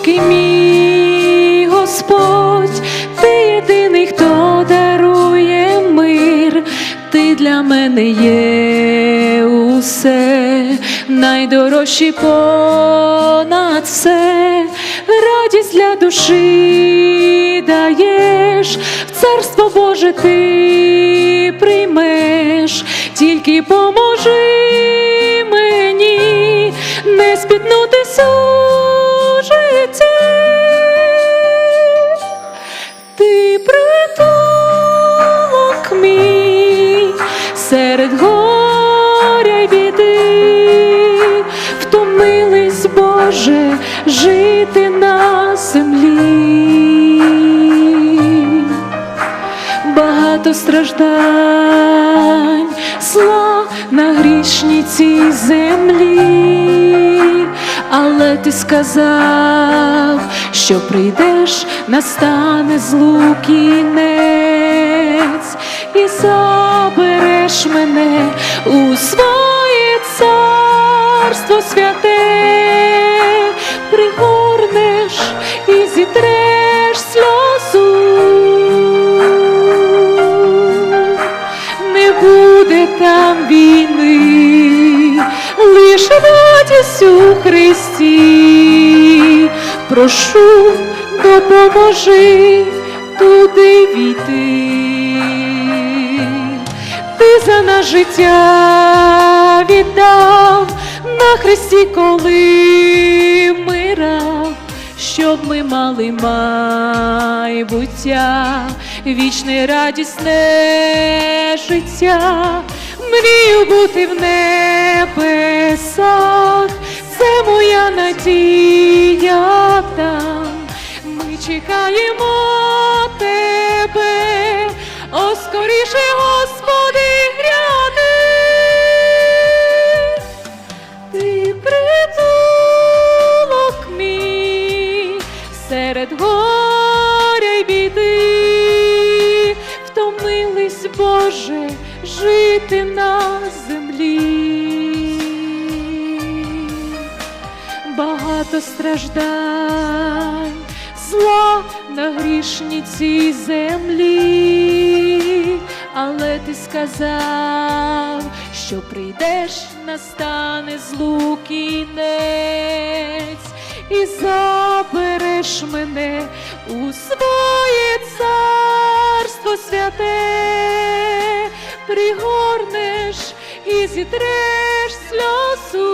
високий мій Господь, ти єдиний, хто дарує мир, ти для мене є усе, найдорожчий понад все, радість для душі даєш, в царство Боже ти приймеш, тільки поможи мені не спітнутися серед горя й біди, втомились, Боже, жити на землі. Багато страждань, зла на грішній цій землі, але ти сказав, що прийдеш, настане злу кінець, і забереш мене у своє царство святе, пригорнеш і зітреш сльозу. Не буде там війни, лиш радість у Христі. Прошу, допоможи туди війти. За нас життя віддав. На Христі, коли мирав, щоб ми мали майбуття, вічне радісне життя, мрію бути в небесах, це моя надія там. Ми чекаємо жити на землі. Багато страждань, зла на грішній цій землі, але ти сказав, що прийдеш, настане злу кінець, і забереш мене у своє царство святе, пригорнеш і зітреш сльозу.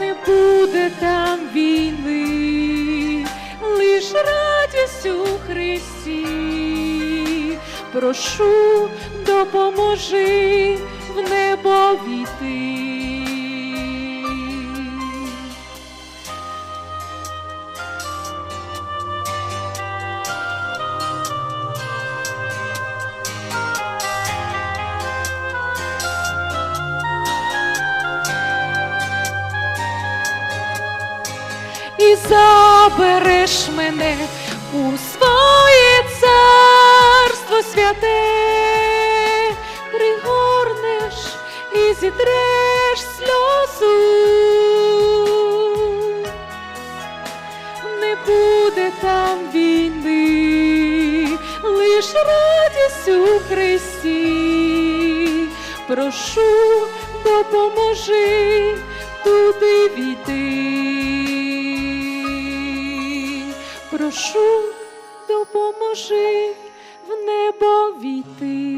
Не буде там війни, лиш радість у Христі. Прошу, допоможи в небо війти. Забереш мене у своє царство святе, пригорнеш і зітреш сльозу. Не буде там війни, лиш радість у Христі. Прошу, допоможи Прошу, допоможи в небо війти.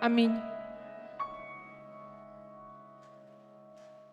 Амінь.